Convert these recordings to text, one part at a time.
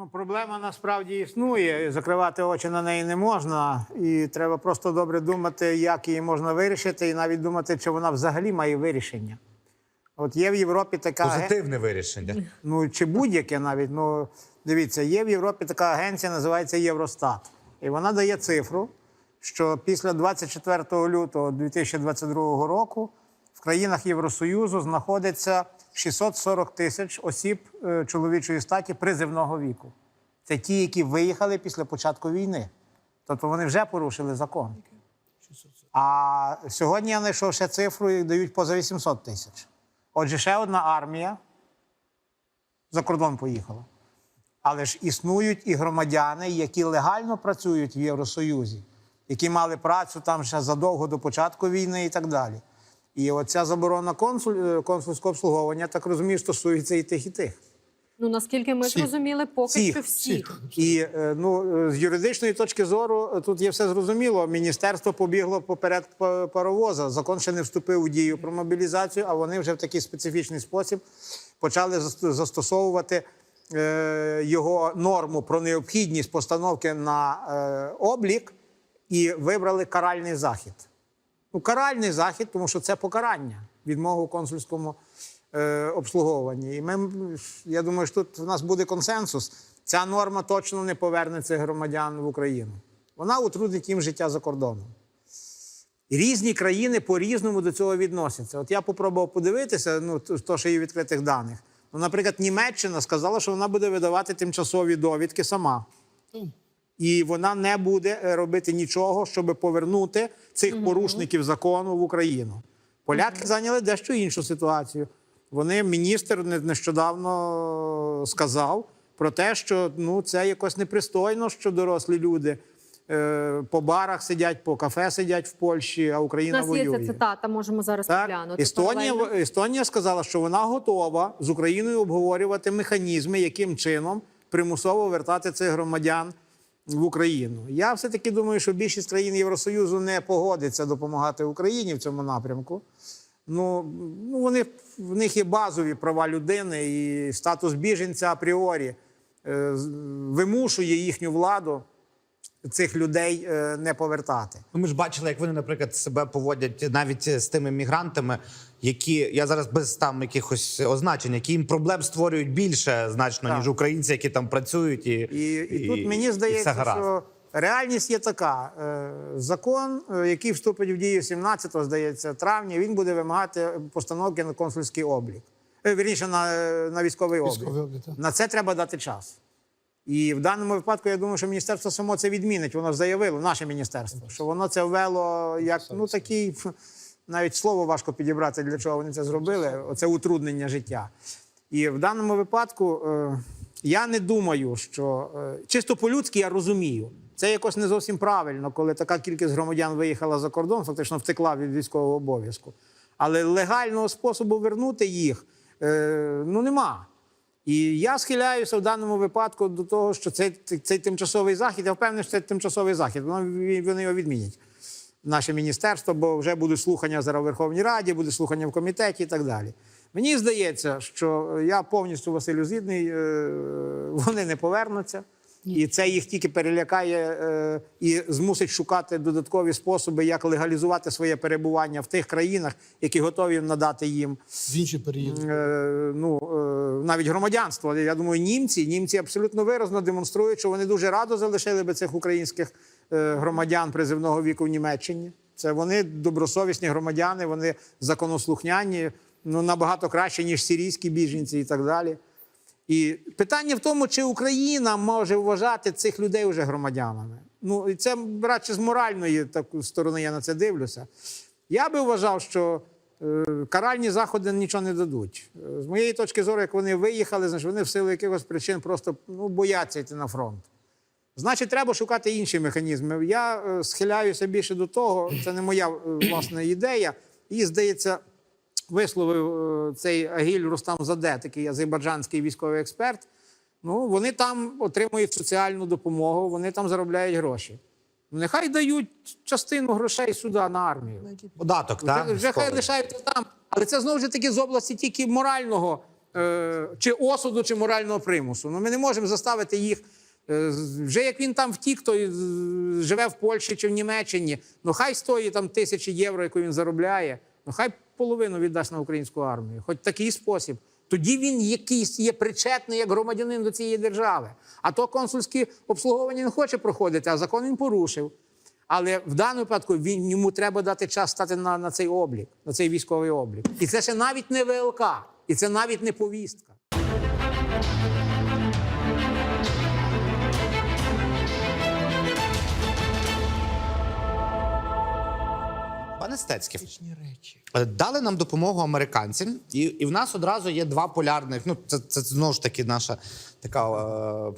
Ну, проблема насправді існує. Закривати очі на неї не можна. І треба просто добре думати, як її можна вирішити, і навіть думати, чи вона взагалі має вирішення. От є в Європі така Позитивне вирішення. ну чи будь-яке навіть. Ну дивіться, є в Європі така агенція, називається Євростат. І вона дає цифру, що після 24 лютого 2022 року в країнах Євросоюзу знаходиться 640 тисяч осіб е, чоловічої статі призивного віку. Це ті, які виїхали після початку війни. Тобто вони вже порушили закон. А сьогодні я знайшов ще цифру і дають поза 800 тисяч. Отже, ще одна армія за кордон поїхала. Але ж існують і громадяни, які легально працюють в Євросоюзі, які мали працю там ще задовго до початку війни і так далі. І оця заборона консуль, е, консульського обслуговування, так розумію, стосується і тих, і тих. Ну наскільки ми Всіх. зрозуміли, поки Всіх. що всіх. І е, ну, е, з юридичної точки зору тут є все зрозуміло. Міністерство побігло поперед па- паровоза. Закон ще не вступив у дію про мобілізацію, а вони вже в такий специфічний спосіб почали зас- застосовувати його норму про необхідність постановки на облік і вибрали каральний захід. Ну, каральний захід, тому що це покарання відмову в консульському е, обслуговуванні. І ми, я думаю, що тут в нас буде консенсус. Ця норма точно не поверне цих громадян в Україну. Вона утруднить їм життя за кордоном. І різні країни по-різному до цього відносяться. От я попробував подивитися, ну, то, що є відкритих даних. Ну, наприклад, Німеччина сказала, що вона буде видавати тимчасові довідки сама. І вона не буде е, робити нічого, щоб повернути цих порушників закону в Україну. Поляки зайняли дещо іншу ситуацію. Вони міністр не- нещодавно сказав про те, що ну це якось непристойно, що дорослі люди е, по барах сидять, по кафе сидять в Польщі, а У Україна нас є ця цитата, можемо зараз Так, поглянути. Естонія. Естонія сказала, що вона готова з Україною обговорювати механізми, яким чином примусово вертати цих громадян в Україну. Я все-таки думаю, що більшість країн Євросоюзу не погодиться допомагати Україні в цьому напрямку. Ну, ну вони, в них є базові права людини і статус біженця апріорі е, вимушує їхню владу цих людей е, не повертати. Ну, Ми ж бачили, як вони, наприклад, себе поводять навіть з тими мігрантами, які я зараз без там якихось означень, які їм проблем створюють більше значно, Так. ніж українці, які там працюють, і, І, і, тут мені здається, що реальність є така: Е, закон, е, який вступить в дію 17 здається, травня, він буде вимагати постановки на консульський облік. Е, Вірніше, на, е, на військовий облік. Військовий облік, так. На це треба дати час. І в даному випадку я думаю, що міністерство само це відмінить. Воно заявило, наше міністерство, що воно це ввело як ну такий навіть слово важко підібрати, для чого вони це зробили. Оце утруднення життя. І в даному випадку е, я не думаю, що е, чисто по-людськи я розумію. Це якось не зовсім правильно, коли така кількість громадян виїхала за кордон, фактично втекла від військового обов'язку. Але легального способу вернути їх е, ну нема. І я схиляюся в даному випадку до того, що цей, цей тимчасовий захід, я впевнений, що це тимчасовий захід. Вони його відмінять. Наше міністерство, бо вже будуть слухання зараз у Верховній Раді, буде слухання в комітеті і так далі. Мені здається, що я повністю Василю згідний, е, вони не повернуться. І це їх тільки перелякає е, і змусить шукати додаткові способи, як легалізувати своє перебування в тих країнах, які готові надати їм В інші переїзди. е, ну, е, навіть громадянство. Я думаю, німці, німці абсолютно виразно демонструють, що вони дуже радо залишили би цих українських е, громадян призивного віку в Німеччині. Це вони добросовісні громадяни, вони законослухняні, ну набагато краще, ніж сирійські біженці і так далі. І питання в тому, чи Україна може вважати цих людей вже громадянами. Ну, і це радше з моральної так, сторони я на це дивлюся. Я би вважав, що е, каральні заходи нічого не дадуть. З моєї точки зору, як вони виїхали, значить вони в силу якихось причин просто ну, бояться йти на фронт. Значить, треба шукати інші механізми. Я е, схиляюся більше до того, це не моя е, власна ідея. І, здається, висловив е, цей Агіль Рустам Заде, такий азербайджанський військовий експерт. Ну, вони там отримують соціальну допомогу, вони там заробляють гроші. Нехай дають частину грошей сюди на армію. податок, так? вже хай лишаються там. Але це знову ж таки з області тільки морального е, чи осуду, чи морального примусу. Ну, ми не можемо заставити їх. е, Вже як він там втік, то живе в Польщі чи в Німеччині. Ну хай стоїть там тисячі євро, яку він заробляє. Ну хай половину віддасть на українську армію. Хоч такий спосіб. Тоді він якийсь є причетний як громадянин до цієї держави. А то консульське обслуговування не хоче проходити, а закон він порушив. Але в даному випадку він йому треба дати час стати на, на цей облік, на цей військовий облік. І це ще навіть не ВЛК, і це навіть не повістка. Пане е, дали нам допомогу американцям, і, і в нас одразу є два полярних. Ну, це, це знову ж таки наша така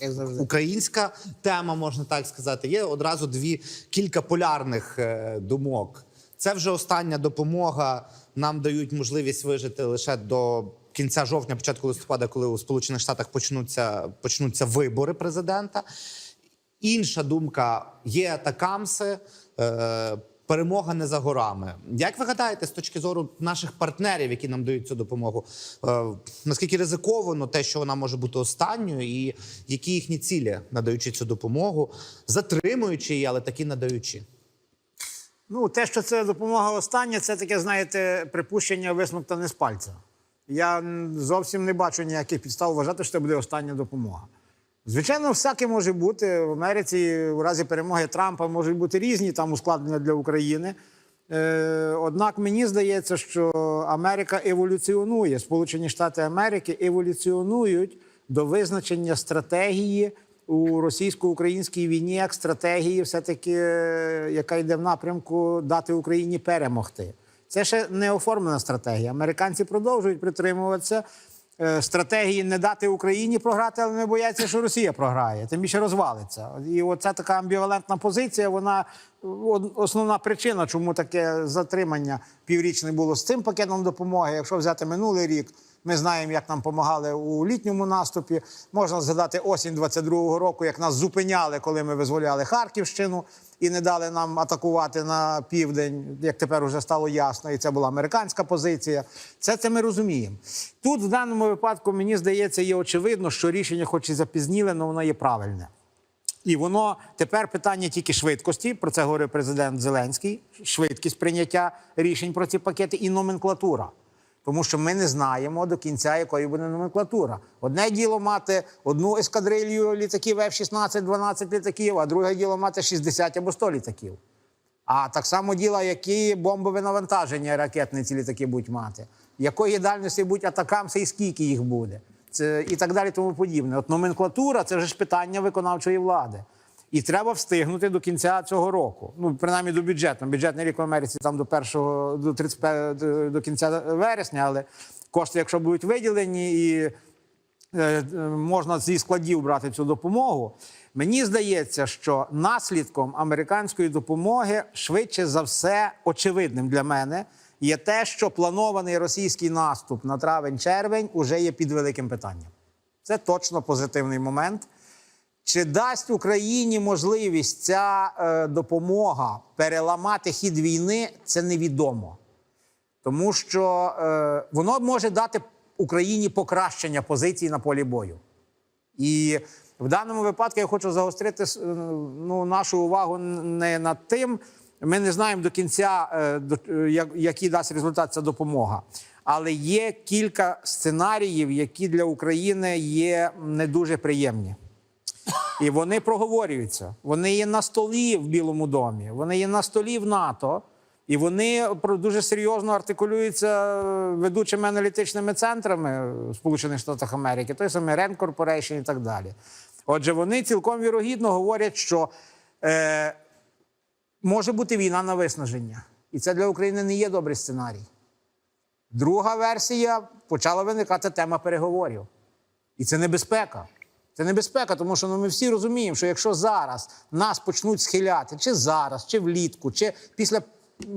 е, українська тема, можна так сказати. Є одразу дві кілька полярних е, думок. Це вже остання допомога. Нам дають можливість вижити лише до кінця жовтня, початку листопада, коли у Сполучених Штатах почнуться, почнуться вибори президента. Інша думка є атакамси. Е, перемога не за горами. Як ви гадаєте, з точки зору наших партнерів, які нам дають цю допомогу, е, наскільки ризиковано те, що вона може бути останньою, і які їхні цілі, надаючи цю допомогу, затримуючи її, але таки надаючи? Ну, те, що це допомога остання, це таке, знаєте, припущення висмоктане з пальця. Я зовсім не бачу ніяких підстав вважати, що це буде остання допомога. Звичайно, всяке може бути. В Америці у разі перемоги Трампа можуть бути різні там ускладнення для України. Е, однак мені здається, що Америка еволюціонує, Сполучені Штати Америки еволюціонують до визначення стратегії у російсько-українській війні як стратегії, все-таки, е, яка йде в напрямку дати Україні перемогти. Це ще не оформлена стратегія. Американці продовжують притримуватися стратегії не дати Україні програти, але не бояться, що Росія програє, тим більше розвалиться. І оця така амбівалентна позиція, вона основна причина, чому таке затримання піврічне було з цим пакетом допомоги. Якщо взяти минулий рік, ми знаємо, як нам допомагали у літньому наступі. Можна згадати осінь 22-го року, як нас зупиняли, коли ми визволяли Харківщину і не дали нам атакувати на південь, як тепер уже стало ясно, і це була американська позиція. Це це ми розуміємо. Тут в даному випадку мені здається, є очевидно, що рішення, хоч і запізніле, але воно є правильне. І воно тепер питання тільки швидкості. Про це говорив президент Зеленський. Швидкість прийняття рішень про ці пакети і номенклатура. Тому що ми не знаємо до кінця, якою буде номенклатура. Одне діло мати одну ескадрилью літаків F-16, 12 літаків, а друге діло мати 60 або 100 літаків. А так само діло, які бомбове навантаження ракетні ці літаки будуть мати, якої дальності будуть атакамси і скільки їх буде. Це і так далі, тому подібне. От номенклатура це ж питання виконавчої влади. І треба встигнути до кінця цього року. Ну, принаймні до бюджету. Бюджетний рік в Америці там до першого до 35, до, кінця вересня, але кошти, якщо будуть виділені і е, можна зі складів брати цю допомогу. Мені здається, що наслідком американської допомоги швидше за все очевидним для мене є те, що планований російський наступ на травень-червень уже є під великим питанням. Це точно позитивний момент. Чи дасть Україні можливість ця е, допомога переламати хід війни, це невідомо. Тому що е, воно може дати Україні покращення позицій на полі бою. І в даному випадку я хочу загострити е, ну, нашу увагу не над тим. Ми не знаємо до кінця, е, е, як- який дасть результат ця допомога. Але є кілька сценаріїв, які для України є не дуже приємні. І вони проговорюються. Вони є на столі в Білому домі, вони є на столі в НАТО, і вони дуже серйозно артикулюються е, ведучими аналітичними центрами в Сполучених Штатах Америки, той самий Rand Corporation і так далі. Отже, вони цілком вірогідно говорять, що може бути війна на виснаження. І це для України не є добрий сценарій. Друга версія почала виникати тема переговорів. І це небезпека. Це небезпека, тому що ну, ми всі розуміємо, що якщо зараз нас почнуть схиляти, чи зараз, чи влітку, чи після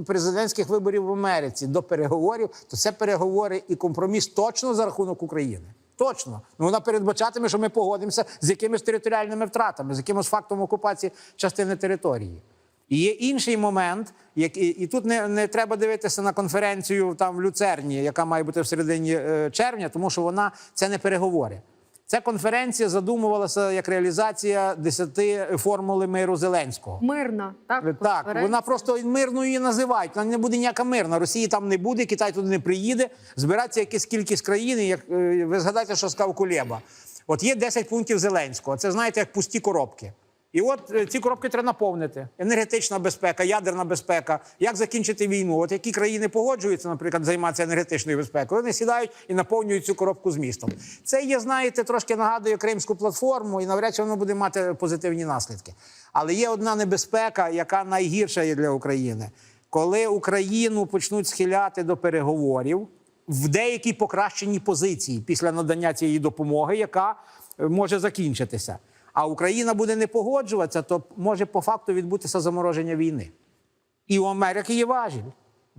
президентських виборів в Америці до переговорів, то це переговори і компроміс точно за рахунок України. Точно. Ну, вона передбачатиме, що ми погодимося з якимись територіальними втратами, з якимось фактом окупації частини території. І є інший момент, як, і, і тут не, не треба дивитися на конференцію там в Люцерні, яка має бути в середині е, червня, тому що вона це не переговори. Ця конференція задумувалася як реалізація 10 формули миру Зеленського. Мирна, так? Так, вона просто мирною її називають. Вона не буде ніяка мирна. Росії там не буде, Китай туди не приїде. Збирається якась кількість країн. Як е, ви згадаєте, що сказав Кулєба. От є 10 пунктів Зеленського. Це знаєте, як пусті коробки. І от е, ці коробки треба наповнити: енергетична безпека, ядерна безпека. Як закінчити війну? От які країни погоджуються, наприклад, займатися енергетичною безпекою, вони сідають і наповнюють цю коробку змістом. Це є, знаєте, трошки нагадує кримську платформу, і навряд чи воно буде мати позитивні наслідки. Але є одна небезпека, яка найгірша є для України. Коли Україну почнуть схиляти до переговорів в деякій покращеній позиції після надання цієї допомоги, яка е, може закінчитися. А Україна буде не погоджуватися, то може по факту відбутися замороження війни. І у Америки є важіль.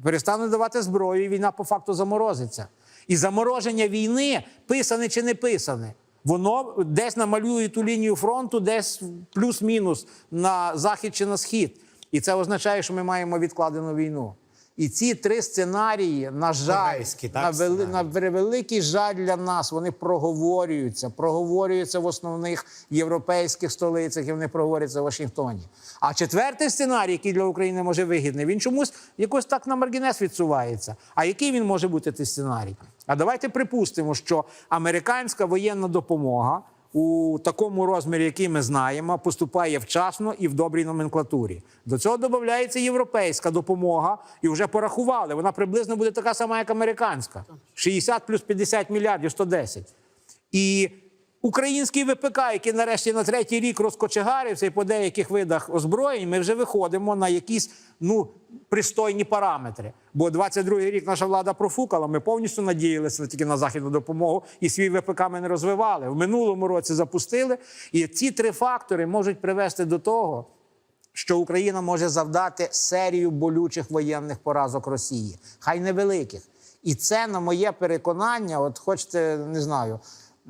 Перестануть давати зброю, і війна по факту заморозиться. І замороження війни, писане чи не писане, воно десь намалює ту лінію фронту, десь плюс-мінус на захід чи на схід. І це означає, що ми маємо відкладену війну. І ці три сценарії, на жаль, Корейські, так, на, вели, на превеликий жаль для нас, вони проговорюються, проговорюються в основних європейських столицях, і вони проговорюються в Вашингтоні. А четвертий сценарій, який для України може вигідний, він чомусь якось так на маргінес відсувається. А який він може бути цей сценарій? А давайте припустимо, що американська воєнна допомога у такому розмірі, який ми знаємо, поступає вчасно і в добрій номенклатурі. До цього додається європейська допомога, і вже порахували. Вона приблизно буде така сама, як американська: 60 плюс 50 мільярдів 110. І український ВПК, який нарешті на третій рік розкочегарився і по деяких видах озброєнь, ми вже виходимо на якісь ну пристойні параметри. Бо 22-й рік наша влада профукала. Ми повністю надіялися тільки на західну допомогу, і свій ВПК ми не розвивали. В минулому році запустили. І ці три фактори можуть привести до того, що Україна може завдати серію болючих воєнних поразок Росії, хай невеликих. І це, на моє переконання, от хочете, не знаю,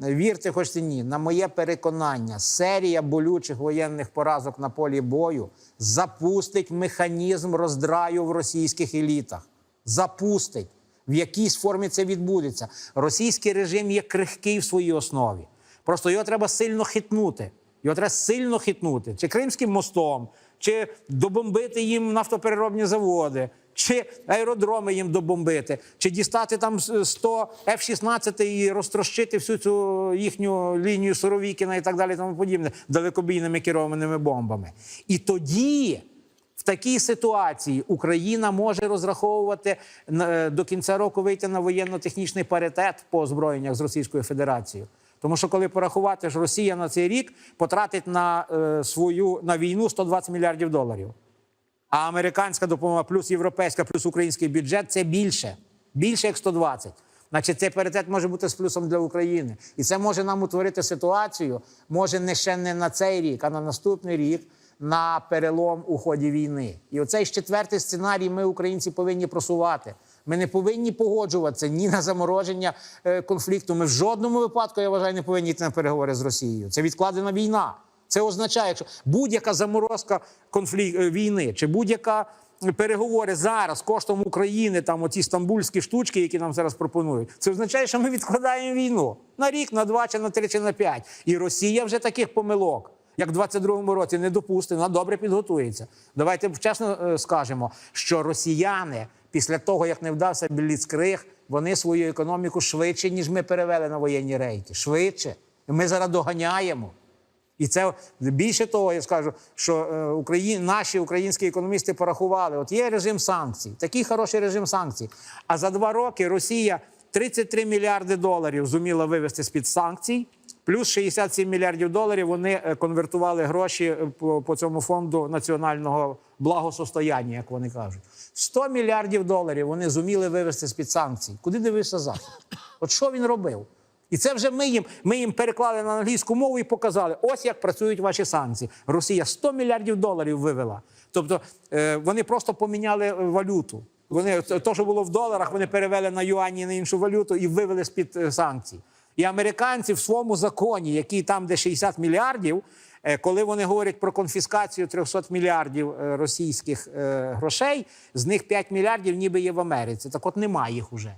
вірте, хочете ні, на моє переконання, серія болючих воєнних поразок на полі бою запустить механізм роздраю в російських елітах. Запустить. В якійсь формі це відбудеться. Російський режим є крихкий в своїй основі. Просто його треба сильно хитнути. Його треба сильно хитнути. Чи Кримським мостом, чи добомбити їм нафтопереробні заводи, чи аеродроми їм добомбити, чи дістати там 100 F-16 і розтрощити всю цю їхню лінію Суровікіна і так далі, тому подібне, далекобійними керованими бомбами. І тоді. В такій ситуації Україна може розраховувати е, до кінця року вийти на воєнно-технічний паритет по озброєннях з Російською Федерацією. Тому що коли порахувати, що Росія на цей рік потратить на е, свою на війну 120 мільярдів доларів. А американська допомога, плюс європейська, плюс український бюджет це більше. Більше як 120. Значить, цей паритет може бути з плюсом для України. І це може нам утворити ситуацію, може не ще не на цей рік, а на наступний рік на перелом у ході війни. І оцей четвертий сценарій ми, українці, повинні просувати. Ми не повинні погоджуватися ні на замороження е, конфлікту. Ми в жодному випадку, я вважаю, не повинні йти на переговори з Росією. Це відкладена війна. Це означає, якщо будь-яка заморозка конфлікт е, війни чи будь-яка переговори зараз коштом України, там оці стамбульські штучки, які нам зараз пропонують, це означає, що ми відкладаємо війну на рік, на два, чи на три, чи на п'ять. І Росія вже таких помилок. Як в 22-му році не допустить, вона добре підготується. Давайте чесно е, скажемо, що росіяни після того, як не вдався Бліцкриг, вони свою економіку швидше, ніж ми перевели на воєнні рейки. Швидше. Ми зараз доганяємо. І це більше того, я скажу, що е, Україн, наші українські економісти порахували: от є режим санкцій, такий хороший режим санкцій. А за два роки Росія 33 мільярди доларів зуміла вивести з-під санкцій, плюс 67 мільярдів доларів вони е, конвертували гроші е, по, по цьому фонду національного благосостояння, як вони кажуть. 100 мільярдів доларів вони зуміли вивести з-під санкцій. Куди дивився Захід? От що він робив? І це вже ми їм, ми їм переклали на англійську мову і показали, ось як працюють ваші санкції. Росія 100 мільярдів доларів вивела. Тобто е, вони просто поміняли е, валюту. Вони то, що було в доларах, вони перевели на юані на іншу валюту і вивели з-під е, санкцій. І американці в своєму законі, який там, де 60 мільярдів, е, коли вони говорять про конфіскацію 300 мільярдів е, російських е, грошей, з них 5 мільярдів ніби є в Америці. Так от немає їх уже.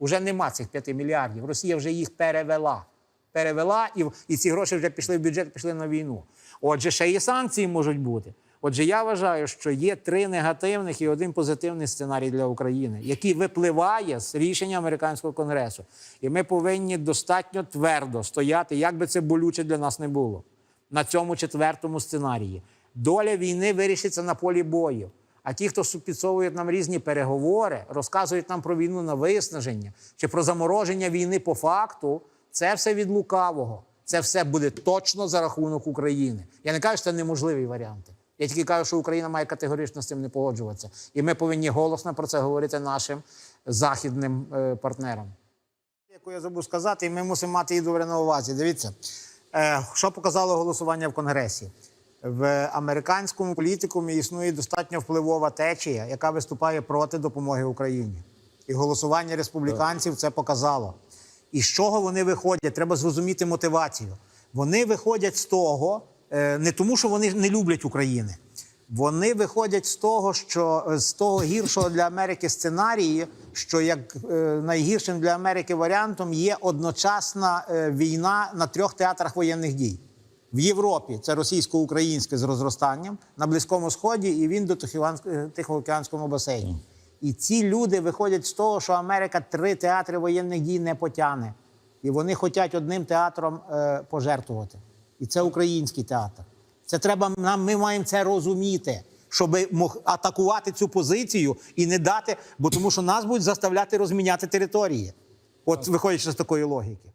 Уже нема цих 5 мільярдів. Росія вже їх перевела. Перевела, і, і ці гроші вже пішли в бюджет, пішли на війну. Отже, ще і санкції можуть бути. Отже, я вважаю, що є три негативних і один позитивний сценарій для України, який випливає з рішення американського конгресу. І ми повинні достатньо твердо стояти, як би це болюче для нас не було, на цьому четвертому сценарії. Доля війни вирішиться на полі бою. А ті, хто підсовують нам різні переговори, розказують нам про війну на виснаження чи про замороження війни по факту, це все від лукавого. Це все буде точно за рахунок України. Я не кажу, що це неможливі варіанти. Я тільки кажу, що Україна має категорично з цим не погоджуватися. І ми повинні голосно про це говорити нашим західним е, партнерам. Яку я забув сказати, і ми мусимо мати її добре на увазі. Дивіться, е, що показало голосування в Конгресі. В американському політикумі існує достатньо впливова течія, яка виступає проти допомоги Україні. І голосування республіканців це показало. І з чого вони виходять? Треба зрозуміти мотивацію. Вони виходять з того, е, не тому, що вони не люблять України. Вони виходять з того, що е, з того гіршого для Америки сценарії, що як е, найгіршим для Америки варіантом є одночасна війна на трьох театрах воєнних дій. В Європі це російсько-українське з розростанням, на Близькому Сході і він до Тихоокеанському басейні. І ці люди виходять з того, що Америка три театри воєнних дій не потягне. І вони хочуть одним театром е, пожертвувати. І це український театр. Це треба нам. Ми маємо це розуміти, щоб мог атакувати цю позицію і не дати, бо тому що нас будуть заставляти розміняти території. От виходячи з такої логіки.